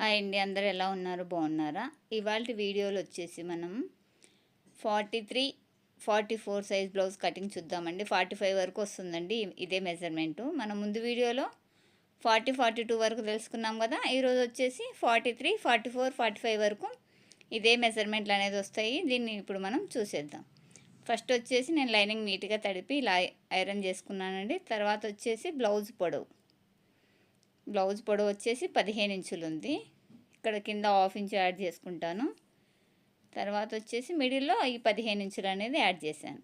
Hi అండి అందరు ఎలా ఉన్నారు? బాగున్నారా? ఇవాళ వీడియోలో వచ్చేసి మనం forty three forty four size blouse cutting చూద్దామండి. ఫార్టీ ఫైవ్ వరకు వస్తుందండి ఇదే మెజర్మెంటు. మనం ముందు వీడియోలో ఫార్టీ ఫార్టీ టూ వరకు తెలుసుకున్నాం కదా ఈరోజు వచ్చేసి forty three forty four forty five వరకు ఇదే మెజర్మెంట్లు అనేది వస్తాయి. దీన్ని ఇప్పుడు మనం చూసేద్దాం. ఫస్ట్ వచ్చేసి నేను లైనింగ్ నీట్గా తడిపి ఇలా ఐరన్ చేసుకున్నానండి. తర్వాత వచ్చేసి బ్లౌజ్ పొడవు. బ్లౌజ్ పొడవు వచ్చేసి పదిహేను ఇంచులు ఉంది. ఇక్కడ కింద హాఫ్ ఇంచు యాడ్ చేసుకుంటాను. తర్వాత వచ్చేసి మిడిల్లో ఈ పదిహేను ఇంచులు అనేది యాడ్ చేశాను.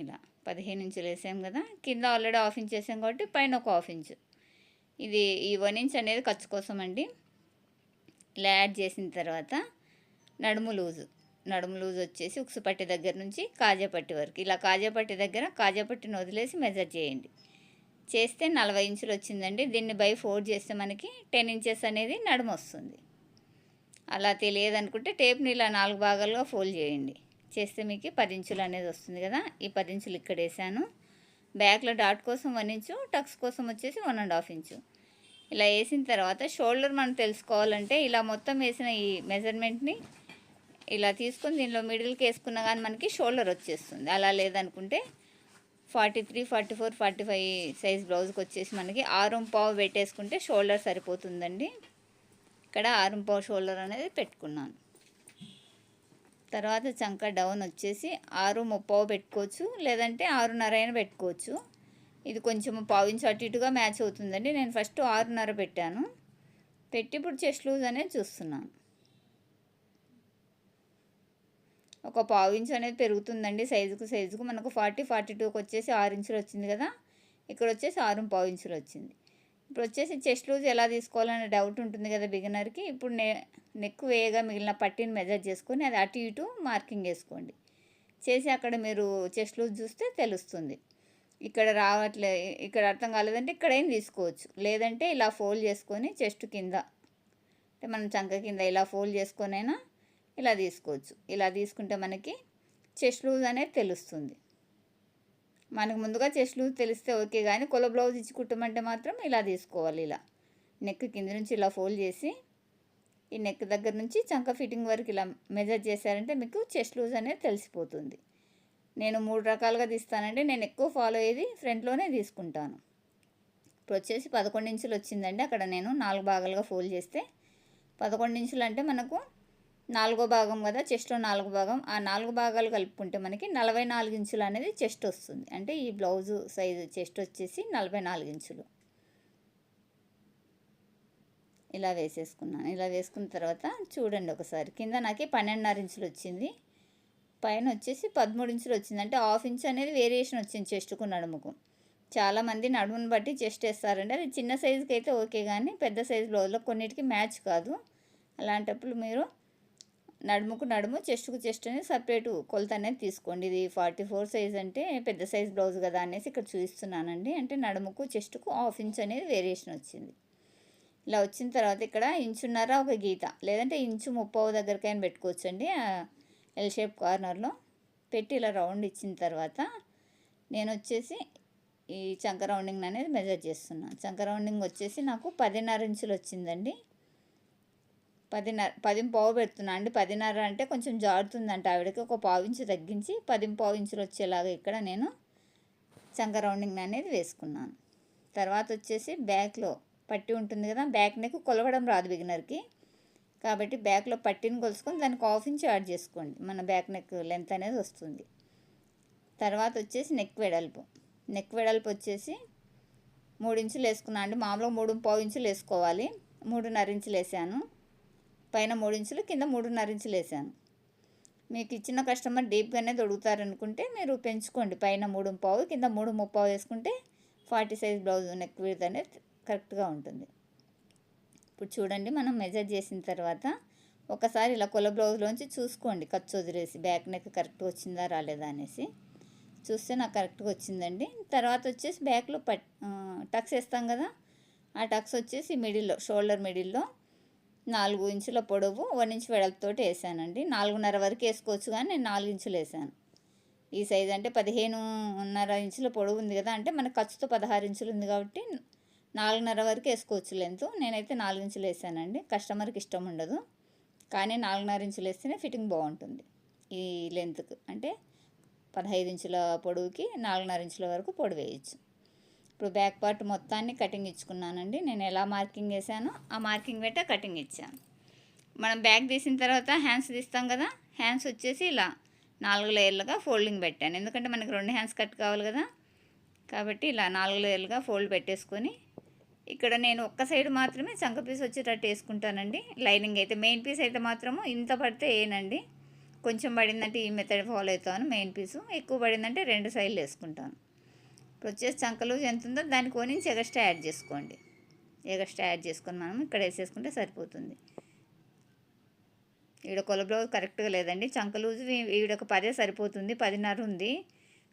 ఇలా పదిహేను ఇంచులు వేసాం కదా కింద ఆల్రెడీ హాఫ్ ఇంచ్ వేసాం కాబట్టి పైన ఒక హాఫ్ ఇంచు. ఇది ఈ వన్ ఇంచ్ అనేది ఖర్చు కోసం అండి. ఇలా యాడ్ చేసిన తర్వాత నడుము లూజు నడుము లూజ్ వచ్చేసి ఉక్సుపట్టి దగ్గర నుంచి కాజాపట్టి వరకు. ఇలా కాజాపట్టి దగ్గర కాజాపట్టిని వదిలేసి మెజర్ చేయండి. చేస్తే నలభై ఇంచులు వచ్చిందండి. దీన్ని బై ఫోర్ చేస్తే మనకి టెన్ ఇంచెస్ అనేది నడుము వస్తుంది. అలా తెలియదనుకుంటే టేప్ని ఇలా నాలుగు భాగాలుగా ఫోల్డ్ చేయండి. చేస్తే మీకు పది ఇంచులు అనేది వస్తుంది కదా. ఈ పది ఇంచులు ఇక్కడ వేసాను. బ్యాక్లో డాట్ కోసం వన్ ఇంచు టక్స్ కోసం వచ్చేసి వన్ అండ్ హాఫ్ ఇంచు. ఇలా వేసిన తర్వాత షోల్డర్ మనం తెలుసుకోవాలంటే ఇలా మొత్తం వేసిన ఈ మెజర్మెంట్ని ఇలా తీసుకొని దీనిలో మిడిల్కి వేసుకున్నా కానీ మనకి షోల్డర్ వచ్చేస్తుంది. అలా లేదనుకుంటే forty three forty four forty five size బ్లౌజ్కి వచ్చేసి మనకి ఆరం పావు పెట్టేసుకుంటే షోల్డర్ సరిపోతుందండి. ఇక్కడ ఆరం పావు షోల్డర్ అనేది పెట్టుకున్నాను. తర్వాత చంక డౌన్ వచ్చేసి ఆరు ముప్పావు పెట్టుకోవచ్చు లేదంటే ఆరున్నర అయినా పెట్టుకోవచ్చు. ఇది కొంచెం పావించి అటు ఇటుగా మ్యాచ్ అవుతుందండి. నేను ఫస్ట్ ఆరున్నర పెట్టాను. పెట్టి ఇప్పుడు చెస్ట్ లూజ్ అనేది చూస్తున్నాను. ఒక పావు ఇంచు అనేది పెరుగుతుందండి సైజుకు సైజుకు. మనకు ఫార్టీ ఫార్టీ టూకి వచ్చేసి ఆరు ఇంచులు వచ్చింది కదా. ఇక్కడ వచ్చేసి ఆరు పావు ఇంచులు వచ్చింది. ఇప్పుడు వచ్చేసి చెస్ట్ లూజ్ ఎలా తీసుకోవాలనే డౌట్ ఉంటుంది కదా బిగినర్కి. ఇప్పుడు నే నెక్ వేయగా మిగిలిన పట్టిని మెజర్ చేసుకొని అది అటు ఇటు మార్కింగ్ వేసుకోండి. చేసి అక్కడ మీరు చెస్ట్ లూజ్ చూస్తే తెలుస్తుంది. ఇక్కడ రావట్లే ఇక్కడ అర్థం కాలేదంటే ఇక్కడ ఏం తీసుకోవచ్చు. లేదంటే ఇలా ఫోల్డ్ చేసుకొని చెస్ట్ కింద అంటే మనం చంక కింద ఇలా ఫోల్డ్ చేసుకొనైనా ఇలా తీసుకోవచ్చు. ఇలా తీసుకుంటే మనకి చెస్ట్ లూజ్ అనేది తెలుస్తుంది. మనకు ముందుగా చెస్ట్ లూజ్ తెలిస్తే ఓకే కానీ కొల బ్లౌజ్ ఇచ్చి కుట్టమంటే మాత్రం ఇలా తీసుకోవాలి ఇలా. నెక్ కింద నుంచి ఇలా ఫోల్డ్ చేసి ఈ నెక్ దగ్గర నుంచి చంక ఫిట్టింగ్ వరకు ఇలా మెజర్ చేశారంటే మీకు చెస్ట్ లూజ్ అనేది తెలిసిపోతుంది. నేను మూడు రకాలుగా తీస్తానండి. నేను ఎక్కువ ఫాలో అయ్యేది ఫ్రంట్లోనే తీసుకుంటాను. ఇప్పుడు వచ్చేసి పదకొండు ఇంచులు వచ్చిందండి. అక్కడ నేను నాలుగు భాగాలుగా ఫోల్డ్ చేస్తే పదకొండు ఇంచులు అంటే మనకు నాలుగో భాగం కదా చెస్ట్లో నాలుగు భాగం. ఆ నాలుగు భాగాలు కలుపుకుంటే మనకి నలభై నాలుగు ఇంచులు అనేది చెస్ట్ వస్తుంది. అంటే ఈ బ్లౌజు సైజు చెస్ట్ వచ్చేసి నలభై నాలుగు ఇంచులు. ఇలా వేసేసుకున్నాను. ఇలా వేసుకున్న తర్వాత చూడండి ఒకసారి. కింద నాకు పన్నెండున్నర ఇంచులు వచ్చింది. పైన వచ్చేసి పదమూడు ఇంచులు వచ్చింది. అంటే హాఫ్ ఇంచ్ అనేది వేరియేషన్ వచ్చింది చెస్ట్కు నడుముకు. చాలామంది నడుమును బట్టి చెస్ట్ వేస్తారండి. అది చిన్న సైజుకి అయితే ఓకే కానీ పెద్ద సైజు బ్లౌజ్లో కొన్నిటికి మ్యాచ్ కాదు. అలాంటప్పుడు మీరు నడుముకు నడుము చెస్ట్కు చెస్ట్ అనేది సపరేటు కొలత అనేది తీసుకోండి. ఇది ఫార్టీ ఫోర్ సైజ్ అంటే పెద్ద సైజ్ బ్లౌజ్ కదా అనేసి ఇక్కడ చూపిస్తున్నానండి. అంటే నడుముకు చెస్ట్కు హాఫ్ ఇంచ్ అనేది వేరియేషన్ వచ్చింది. ఇలా వచ్చిన తర్వాత ఇక్కడ ఇంచున్నర ఒక గీత లేదంటే ఇంచు ముప్పవ దగ్గరకైనా పెట్టుకోవచ్చండి. ఎల్ షేప్ కార్నర్లో పెట్టి ఇలా రౌండ్ ఇచ్చిన తర్వాత నేను వచ్చేసి ఈ చంక రౌండింగ్ అనేది మెజర్ చేస్తున్నాను. చంక రౌండింగ్ వచ్చేసి నాకు పదిన్నర ఇంచులు వచ్చిందండి. పదిన్నర పది పావు పెడుతున్నా. అండి పదిన్నర అంటే కొంచెం జారుతుందంట ఆవిడకి. ఒక పావు ఇంచు తగ్గించి పది పావు ఇంచులు వచ్చేలాగా ఇక్కడ నేను చంక రౌండింగ్ అనేది వేసుకున్నాను. తర్వాత వచ్చేసి బ్యాక్లో పట్టి ఉంటుంది కదా బ్యాక్ నెక్ కొలవడం రాదు బిగినర్కి. కాబట్టి బ్యాక్లో పట్టిని కొలుసుకొని దానికి హాఫ్ ఇంచ్ యాడ్ చేసుకోండి. మన బ్యాక్ నెక్ లెంత్ అనేది వస్తుంది. తర్వాత వచ్చేసి నెక్ వెడల్పు. నెక్ వెడల్పు వచ్చేసి మూడు ఇంచులు వేసుకున్నాను అండి మామూలుగా మూడు పావు ఇంచులు వేసుకోవాలి. మూడున్నర ఇంచులు వేసాను. పైన మూడు ఇంచులు కింద మూడున్నర ఇంచులు వేసాను మీకు ఇచ్చిన కస్టమర్ డీప్గానే దొడుగుతారనుకుంటే మీరు పెంచుకోండి. పైన మూడు పావు కింద మూడు ముప్పావు వేసుకుంటే ఫార్టీ సైజ్ బ్లౌజ్ నెక్ విడత అనేది కరెక్ట్గా ఉంటుంది. ఇప్పుడు చూడండి మనం మెజర్ చేసిన తర్వాత ఒకసారి ఇలా కొల బ్లౌజ్లోంచి చూసుకోండి. ఖర్చు వదిలేసి బ్యాక్ నెక్ కరెక్ట్గా వచ్చిందా రాలేదా అనేసి. చూస్తే నాకు కరెక్ట్గా వచ్చిందండి. తర్వాత వచ్చేసి బ్యాక్లో పట్ టక్స్ వేస్తాం కదా ఆ టక్స్ వచ్చేసి మిడిల్లో షోల్డర్ మిడిల్లో నాలుగు ఇంచుల పొడవు వన్ ఇంచు వెడల్పుతోటి వేసానండి. నాలుగున్నర వరకు వేసుకోవచ్చు కానీ నేను నాలుగు ఇంచులు వేసాను. ఈ సైజ్ అంటే పదిహేనున్నర ఇంచుల పొడవు ఉంది కదా అంటే మన ఖర్చుతో పదహారు ఇంచులు ఉంది కాబట్టి నాలుగున్నర వరకు వేసుకోవచ్చు లెంత్. నేనైతే నాలుగు ఇంచులు వేసానండి. కస్టమర్కి ఇష్టం ఉండదు. కానీ నాలుగున్నర ఇంచులు వేస్తేనే ఫిట్టింగ్ బాగుంటుంది. ఈ లెంత్కి అంటే పదహైదు ఇంచుల పొడవుకి నాలుగున్నర ఇంచుల వరకు పొడవు వేయచ్చు. ఇప్పుడు బ్యాక్ పార్ట్ మొత్తాన్ని కటింగ్ ఇచ్చుకున్నానండి. నేను ఎలా మార్కింగ్ చేశానో ఆ మార్కింగ్ పెట్ట కటింగ్ ఇచ్చాను. మనం బ్యాక్ తీసిన తర్వాత హ్యాండ్స్ తీస్తాం కదా హ్యాండ్స్ వచ్చేసి ఇలా నాలుగు లేయర్లుగా ఫోల్డింగ్ పెట్టాను. ఎందుకంటే మనకి రెండు హ్యాండ్స్ కట్ కావాలి కదా కాబట్టి ఇలా నాలుగు లేయర్లుగా ఫోల్డ్ పెట్టేసుకొని ఇక్కడ నేను ఒక్క సైడ్ మాత్రమే చంక పీస్ వచ్చేటట్టు వేసుకుంటానండి. లైనింగ్ అయితే మెయిన్ పీస్ అయితే మాత్రము ఇంత పడితే వేయనండి కొంచెం పడిందంటే ఈ మెథడ్ ఫాలో అవుతాను మెయిన్ పీసు. ఎక్కువ పడిందంటే రెండు సైడ్లు వేసుకుంటాను. ఇప్పుడు వచ్చేసి చంకలు ఎంత ఉందో దాన్ని కొనించి ఎగస్ట్రా యాడ్ చేసుకోండి. ఎగస్ట్రా యాడ్ చేసుకొని మనం ఇక్కడ వేసేసుకుంటే సరిపోతుంది. ఈడ కొల బ్లౌజ్ కరెక్ట్గా లేదండి. చంకలూజు లూజు పదే సరిపోతుంది. పదిన్నర ఉంది.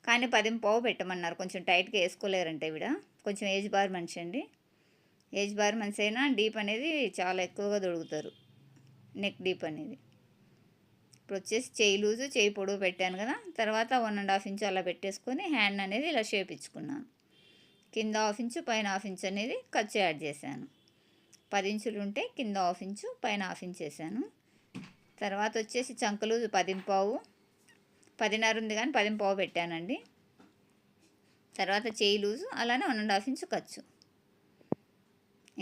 కానీ పది పావు పెట్టమన్నారు. కొంచెం టైట్గా వేసుకోలేరంటే ఈవిడ. కొంచెం ఏజ్ బార్ మనిషి అండి. ఏజ్ బార్ మనిషి అయినా డీప్ అనేది చాలా ఎక్కువగా దొడుకుతారు నెక్ డీప్ అనేది. ఇప్పుడు వచ్చేసి చేయి లూజు చేయి పొడవు పెట్టాను కదా. తర్వాత వన్ అండ్ హాఫ్ ఇంచ్ అలా పెట్టేసుకొని హ్యాండ్ అనేది ఇలా షేప్ ఇచ్చుకున్నాను. కింద హాఫ్ ఇంచు పైన హాఫ్ ఇంచ్ అనేది ఖర్చు యాడ్ చేశాను. పది ఇంచులు ఉంటే కింద హాఫ్ ఇంచు పైన హాఫ్ ఇంచ్ చేశాను తర్వాత వచ్చేసి చంకలు పదింపావు పదిన్నర ఉంది కానీ పదింపావు పెట్టానండి. తర్వాత చేయి లూజు అలానే వన్ అండ్ హాఫ్ ఇంచు ఖర్చు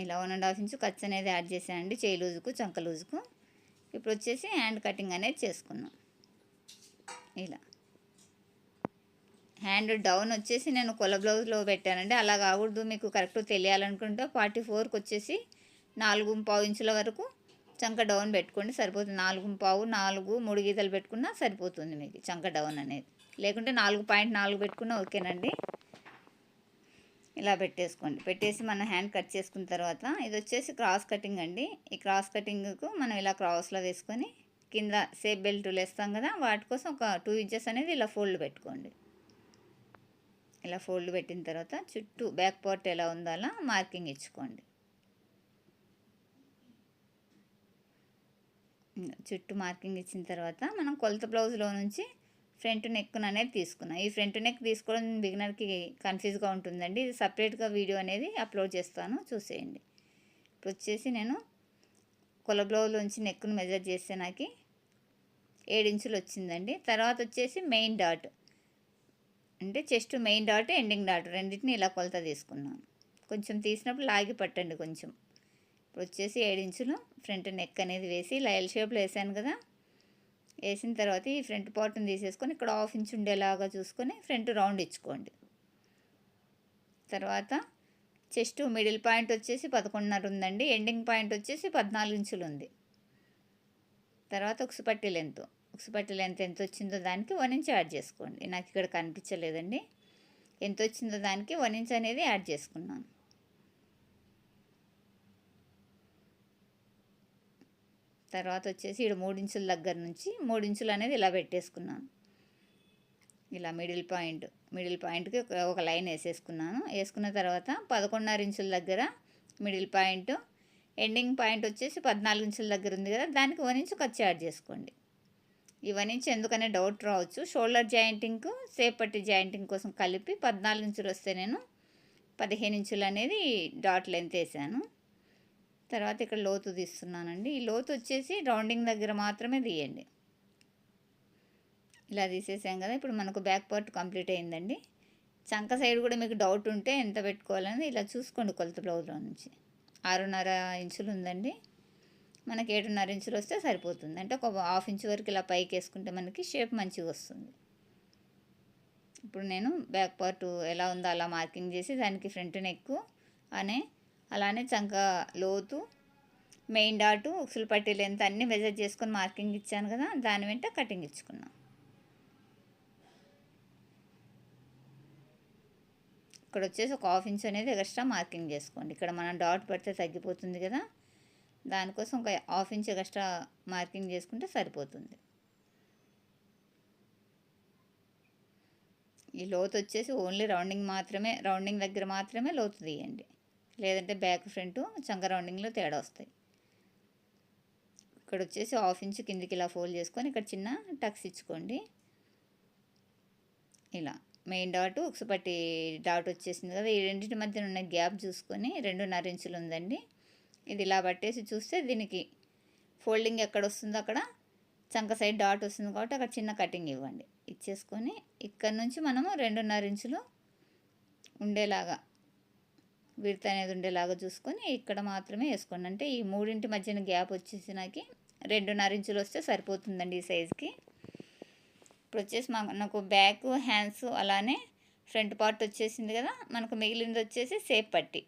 ఇలా వన్ అండ్ హాఫ్ ఇంచు ఖర్చు అనేది యాడ్ చేశానండి చేయి లూజుకు చంక లూజుకు. ఇప్పుడు వచ్చేసి హ్యాండ్ కటింగ్ అనేది చేసుకున్నాం ఇలా. హ్యాండ్ డౌన్ వచ్చేసి నేను కొల బ్లౌజ్లో పెట్టానండి. అలా కాకూడదు మీకు కరెక్ట్ తెలియాలనుకుంటే ఫార్టీ ఫోర్కి వచ్చేసి నాలుగు పావు ఇంచుల వరకు చంక డౌన్ పెట్టుకోండి సరిపోతుంది. నాలుగు పావు నాలుగు మూడు గీతలు పెట్టుకున్నా సరిపోతుంది మీకు చంక డౌన్ అనేది. లేకుంటే నాలుగు పాయింట్ నాలుగు పెట్టుకున్నా ఓకేనండి. ఇలా పెట్టేసుకోండి. పెట్టేసి మనం హ్యాండ్ కట్ చేసుకున్న తర్వాత ఇది వచ్చేసి క్రాస్ కటింగ్ అండి. ఈ క్రాస్ కటింగ్కు మనం ఇలా క్రాస్లో వేసుకొని కింద సేఫ్ బెల్ట్లు వేస్తాం కదా వాటి కోసం ఒక టూ ఇంచెస్ అనేది ఇలా ఫోల్డ్ పెట్టుకోండి. ఇలా ఫోల్డ్ పెట్టిన తర్వాత చుట్టూ బ్యాక్ పార్ట్ ఎలా ఉందో అలా మార్కింగ్ ఇచ్చుకోండి. చుట్టూ మార్కింగ్ ఇచ్చిన తర్వాత మనం కొలత బ్లౌజ్లో నుంచి ఫ్రంట్ నెక్ అనేది తీసుకున్నాం. ఈ ఫ్రంట్ నెక్ తీసుకోవడం బిగినర్కి కన్ఫ్యూజ్గా ఉంటుందండి. ఇది సపరేట్గా వీడియో అనేది అప్లోడ్ చేస్తాను. చూసేయండి. ఇప్పుడు వచ్చేసి నేను కొల బ్లౌజ్లోంచి నెక్ను మెజర్ చేస్తే నాకు ఏడించులు వచ్చిందండి. తర్వాత వచ్చేసి మెయిన్ డాట్. అంటే chest main dot ending dot రెండింటిని ఇలా కొలత తీసుకున్నాను. కొంచెం తీసినప్పుడు లాగి పట్టండి కొంచెం. ఇప్పుడు వచ్చేసి ఏడించులు ఫ్రంట్ నెక్ అనేది వేసి లయల్ షేప్లో వేసాను కదా. వేసిన తర్వాత ఈ ఫ్రంట్ పార్ట్ని తీసేసుకొని ఇక్కడ హాఫ్ ఇంచ్ ఉండేలాగా చూసుకొని ఫ్రంట్ రౌండ్ ఇచ్చుకోండి. తర్వాత చెస్ట్ మిడిల్ పాయింట్ వచ్చేసి పదకొండున్నర ఉందండి. ఎండింగ్ పాయింట్ వచ్చేసి పద్నాలుగు ఇంచులు ఉంది. తర్వాత ఉక్సుపట్టి లెంత్. ఉక్సుపట్టి లెంత్ ఎంత వచ్చిందో దానికి వన్ ఇంచ్ యాడ్ చేసుకోండి. నాకు ఇక్కడ కనిపించలేదండి. ఎంత వచ్చిందో దానికి వన్ ఇంచ్ అనేది యాడ్ చేసుకున్నాను. తర్వాత వచ్చేసి ఇక్కడ మూడించుల దగ్గర నుంచి మూడించులు అనేది ఇలా పెట్టేసుకున్నాను. ఇలా మిడిల్ పాయింట్ మిడిల్ పాయింట్కి ఒక లైన్ వేసేసుకున్నాను. వేసుకున్న తర్వాత పదకొండున్నర ఇంచుల దగ్గర మిడిల్ పాయింట్ ఎండింగ్ పాయింట్ వచ్చేసి పద్నాలుగు ఇంచుల దగ్గర ఉంది కదా దానికి వన్ ఇంచు ఖర్చు యాడ్ చేసుకోండి. ఈ వన్ ఎందుకనే డౌట్ రావచ్చు. షోల్డర్ జాయింటింగ్కు సేపట్టి జాయింటింగ్ కోసం కలిపి పద్నాలుగు ఇంచులు వస్తే నేను పదిహేను ఇంచులు అనేది డాట్ లెంత్ వేసాను. తర్వాత ఇక్కడ లోతు తీస్తున్నానండి. ఈ లోతు వచ్చేసి రౌండింగ్ దగ్గర మాత్రమే తీయండి. ఇలా తీసేసాం కదా ఇప్పుడు మనకు బ్యాక్ పార్ట్ కంప్లీట్ అయిందండి. చంక సైడ్ కూడా మీకు డౌట్ ఉంటే ఎంత పెట్టుకోవాలని ఇలా చూసుకోండి కొలత బ్లౌజ్లో నుంచి. ఆరున్నర ఇంచులు ఉందండి. మనకి ఏడున్నర ఇంచులు వస్తే సరిపోతుంది. అంటే ఒక హాఫ్ ఇంచ్ వరకు ఇలా పైకి వేసుకుంటే మనకి షేప్ మంచిగా వస్తుంది. ఇప్పుడు నేను బ్యాక్ పార్ట్ ఎలా ఉందో అలా మార్కింగ్ చేసి దానికి ఫ్రంట్ నెక్ అనే అలానే చంక లోతు మెయిన్ డాటు ఉక్సులు పట్టి లెంత్ అన్నీ మెజర్ చేసుకొని మార్కింగ్ ఇచ్చాను కదా దాని వెంట కటింగ్ ఇచ్చుకున్నాం. ఇక్కడ వచ్చేసి ఒక హాఫ్ ఇంచ్ అనేది ఎక్స్ట్రా మార్కింగ్ చేసుకోండి. ఇక్కడ మనం డాట్ పడితే తగ్గిపోతుంది కదా దానికోసం ఒక హాఫ్ ఇంచ్ ఎక్స్ట్రా మార్కింగ్ చేసుకుంటే సరిపోతుంది. ఈ లోతు వచ్చేసి ఓన్లీ రౌండింగ్ మాత్రమే రౌండింగ్ దగ్గర మాత్రమే లోతు తీయండి. లేదంటే బ్యాక్ ఫ్రంట్ చంక రౌండింగ్లో తేడా వస్తాయి. ఇక్కడ వచ్చేసి హాఫ్ ఇంచ్ కిందికి ఇలా ఫోల్డ్ చేసుకొని ఇక్కడ చిన్న టక్స్ ఇచ్చుకోండి. ఇలా మెయిన్ డాట్ ఉక్సుపట్టి డాట్ వచ్చేసింది కదా ఈ రెండింటి మధ్యన ఉన్న గ్యాప్ చూసుకొని రెండున్నర ఇంచులు ఉందండి. ఇది ఇలా పట్టేసి చూస్తే దీనికి ఫోల్డింగ్ ఎక్కడ వస్తుందో అక్కడ చంక సైడ్ డాట్ వస్తుంది కాబట్టి అక్కడ చిన్న కటింగ్ ఇవ్వండి. ఇచ్చేసుకొని ఇక్కడ నుంచి మనము రెండున్నర ఇంచులు ఉండేలాగా విడత అనేది ఉండేలాగా చూసుకొని ఇక్కడ మాత్రమే వేసుకోండి. అంటే ఈ మూడింటి మధ్యన గ్యాప్ వచ్చేసి నాకు రెండున్నర ఇంచులు వస్తే సరిపోతుందండి ఈ సైజుకి. ఇప్పుడు వచ్చేసి మనకు బ్యాక్ హ్యాండ్స్ అలానే ఫ్రంట్ పార్ట్ వచ్చేసింది కదా మనకు మిగిలింది వచ్చేసి సేప్ పట్టి.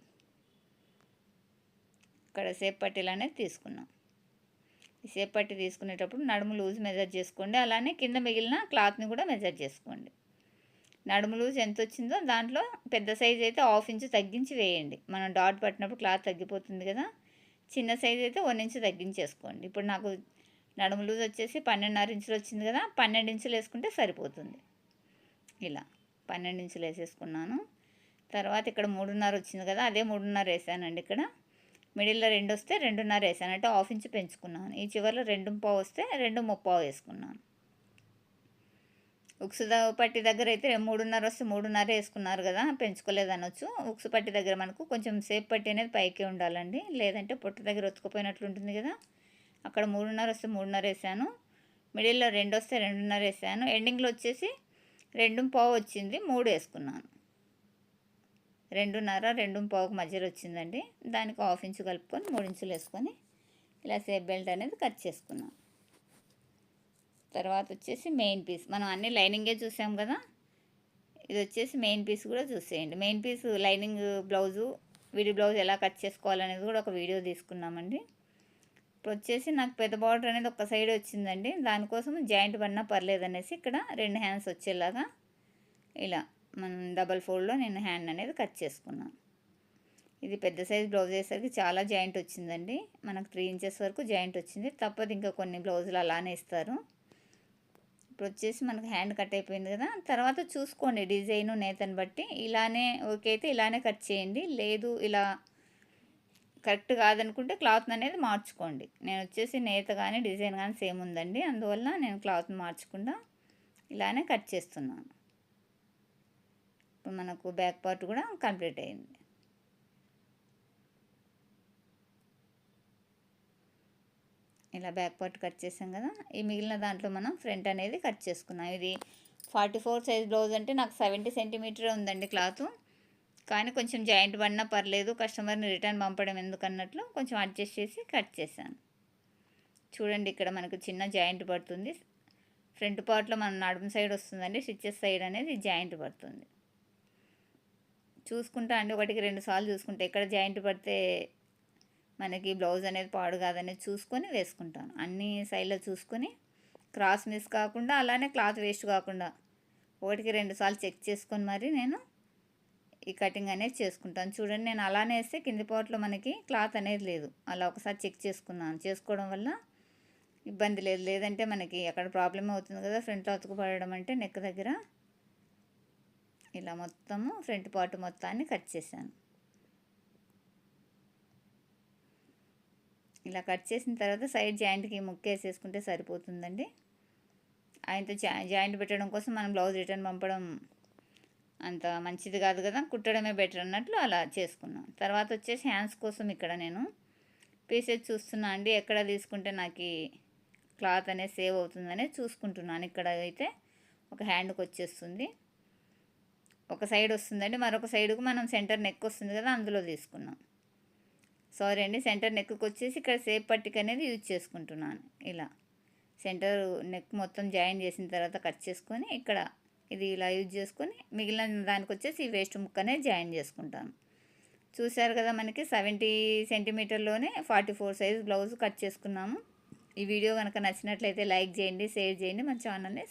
ఇక్కడ సేప్ పట్టీలు అనేది తీసుకున్నాం. ఈ సేప్ పట్టి తీసుకునేటప్పుడు నడుము లూజ్ మెజర్ చేసుకోండి. అలానే కింద మిగిలిన క్లాత్ని కూడా మెజర్ చేసుకోండి. నడుము లూజ్ ఎంత వచ్చిందో దాంట్లో పెద్ద సైజ్ అయితే హాఫ్ ఇంచు తగ్గించి వేయండి. మనం డాట్ పట్టినప్పుడు క్లాత్ తగ్గిపోతుంది కదా. చిన్న సైజ్ అయితే వన్ ఇంచు తగ్గించేసుకోండి. ఇప్పుడు నాకు నడుము లూజ్ వచ్చేసి పన్నెండున్నర ఇంచులు వచ్చింది కదా పన్నెండు ఇంచులు వేసుకుంటే సరిపోతుంది. ఇలా పన్నెండు ఇంచులు వేసేసుకున్నాను. తర్వాత ఇక్కడ మూడున్నర వచ్చింది కదా అదే మూడున్నర వేసానండి ఇక్కడ. మిడిల్లో రెండు వస్తే రెండున్నర వేసాను. అంటే హాఫ్ ఇంచు పెంచుకున్నాను. ఈ చివరిలో రెండు పావు వస్తే రెండు ముప్పావు వేసుకున్నాను. ఉక్సు పట్టి దగ్గర అయితే మూడున్నర వస్తే మూడున్నర వేసుకున్నారు కదా పెంచుకోలేదు అనొచ్చు ఉక్సు పట్టి దగ్గర మనకు కొంచెం సేపు పట్టి అనేది పైకే ఉండాలండి. లేదంటే పొట్ట దగ్గర ఒత్తుకుపోయినట్లు ఉంటుంది కదా. అక్కడ మూడున్నర వస్తే మూడున్నర వేసాను. మిడిల్లో రెండు వస్తే రెండున్నర వేసాను. ఎండింగ్లో వచ్చేసి రెండు పావు వచ్చింది మూడు వేసుకున్నాను. రెండున్నర రెండు పావుకు మధ్యలో వచ్చిందండి. దానికి హాఫ్ ఇంచు కలుపుకొని మూడు ఇంచులు వేసుకొని ఇలా సేఫ్ బెల్ట్ అనేది కట్ చేసుకున్నాను. తర్వాత వచ్చేసి మెయిన్ పీస్ మనం అన్ని లైనింగే చూసాం కదా? ఇది వచ్చేసి మెయిన్ పీస్ కూడా చూసేయండి. మెయిన్ పీస్ లైనింగ్ బ్లౌజు విడి బ్లౌజ్ ఎలా కట్ చేసుకోవాలనేది కూడా ఒక వీడియో తీసుకున్నామండి. ఇప్పుడు వచ్చేసి నాకు పెద్ద బార్డర్ అనేది ఒక సైడ్ వచ్చిందండి. దానికోసం జాయింట్ పడినా పర్లేదు అనేసి ఇక్కడ రెండు హ్యాండ్స్ వచ్చేలాగా ఇలా మనం డబల్ ఫోల్డ్లో నేను హ్యాండ్ అనేది కట్ చేసుకున్నాను ఇది పెద్ద సైజ్ బ్లౌజ్ వేసరికి చాలా జాయింట్ వచ్చిందండి. మనకు త్రీ ఇంచెస్ వరకు జాయింట్ వచ్చింది. తప్పదు ఇంకా కొన్ని బ్లౌజులు అలానే ఇస్తారు. ఇప్పుడు వచ్చేసి మనకు హ్యాండ్ కట్ అయిపోయింది కదా తర్వాత చూసుకోండి డిజైన్ నేతని బట్టి. ఇలానే ఓకే అయితే ఇలానే కట్ చేయండి. లేదు ఇలా కరెక్ట్ కాదనుకుంటే క్లాత్ అనేది మార్చుకోండి. నేను వచ్చేసి నేత కానీ డిజైన్ కానీ సేమ్ ఉందండి. అందువల్ల నేను క్లాత్ మార్చకుండా ఇలానే కట్ చేస్తున్నాను. ఇప్పుడు మనకు బ్యాక్ పార్ట్ కూడా కంప్లీట్ అయింది. ఇలా బ్యాక్ పార్ట్ కట్ చేసాం కదా. ఈ మిగిలిన దాంట్లో మనం ఫ్రంట్ అనేది కట్ చేసుకున్నాం. ఇది ఫార్టీ ఫోర్ సైజ్ బ్లౌజ్ అంటే నాకు సెవెంటీ సెంటీమీటర్ ఉందండి క్లాత్. కానీ కొంచెం జాయింట్ పడినా పర్లేదు కస్టమర్ని రిటర్న్ పంపడం ఎందుకన్నట్లు కొంచెం అడ్జస్ట్ చేసి కట్ చేశాను. చూడండి ఇక్కడ మనకు చిన్న జాయింట్ పడుతుంది. ఫ్రంట్ పార్ట్లో మన నడుము సైడ్ వస్తుందండి స్టిచ్చెస్ సైడ్ అనేది జాయింట్ పడుతుంది. చూసుకుంటా అండి ఒకటికి రెండు సార్లు చూసుకుంటే ఎక్కడ జాయింట్ పడితే మనకి బ్లౌజ్ అనేది పాడు కాదని చూసుకొని వేసుకుంటాను. అన్ని సైడ్లో చూసుకొని క్రాస్ మిస్ కాకుండా అలానే క్లాత్ వేస్ట్ కాకుండా ఒకటికి రెండు సార్లు చెక్ చేసుకొని మరి నేను ఈ కటింగ్ అనేది చేసుకుంటాను. చూడండి నేను అలానే వేస్తే కింది పాట్లో మనకి క్లాత్ అనేది లేదు. అలా ఒకసారి చెక్ చేసుకున్నాను. చేసుకోవడం వల్ల ఇబ్బంది లేదు. లేదంటే మనకి అక్కడ ప్రాబ్లం అవుతుంది కదా ఫ్రంట్లో అతుకుపడడం అంటే నెక్ దగ్గర. ఇలా మొత్తము ఫ్రంట్ పార్ట్ మొత్తాన్ని కట్ చేశాను. ఇలా కట్ చేసిన తర్వాత సైడ్ జాయింట్కి ముక్కేసేసుకుంటే సరిపోతుందండి. ఆయనతో జాయింట్ పెట్టడం కోసం మనం బ్లౌజ్ రిటర్న్ పంపడం అంత మంచిది కాదు కదా కుట్టడమే బెటర్ అన్నట్లు అలా చేసుకున్నాం. తర్వాత వచ్చేసి హ్యాండ్స్ కోసం ఇక్కడ నేను పీసెస్ చూస్తున్నా అండి ఎక్కడ తీసుకుంటే నాకు క్లాత్ అనేది సేవ్ అవుతుందనే చూసుకుంటున్నాను. ఇక్కడ అయితే ఒక హ్యాండ్కి వచ్చేస్తుంది. ఒక సైడ్ వస్తుందండి మరొక సైడ్కు మనం సెంటర్ నెక్ వస్తుంది కదా అందులో తీసుకున్నాం. సారీ అండి సెంటర్ నెక్కి వచ్చేసి ఇక్కడ సేప్ పట్టిక అనేది యూజ్ చేసుకుంటున్నాను. ఇలా సెంటర్ నెక్ మొత్తం జాయిన్ చేసిన తర్వాత కట్ చేసుకొని ఇక్కడ ఇది ఇలా యూజ్ చేసుకొని మిగిలిన దానికి వచ్చేసి ఈ వేస్ట్ ముక్క అనేది జాయిన్ చేసుకుంటాను. చూశారు కదా మనకి seventy సెంటీమీటర్లోనే forty four size blouse cut చేసుకున్నాము. ఈ వీడియో కనుక నచ్చినట్లయితే లైక్ చేయండి షేర్ చేయండి మన ఛానల్ని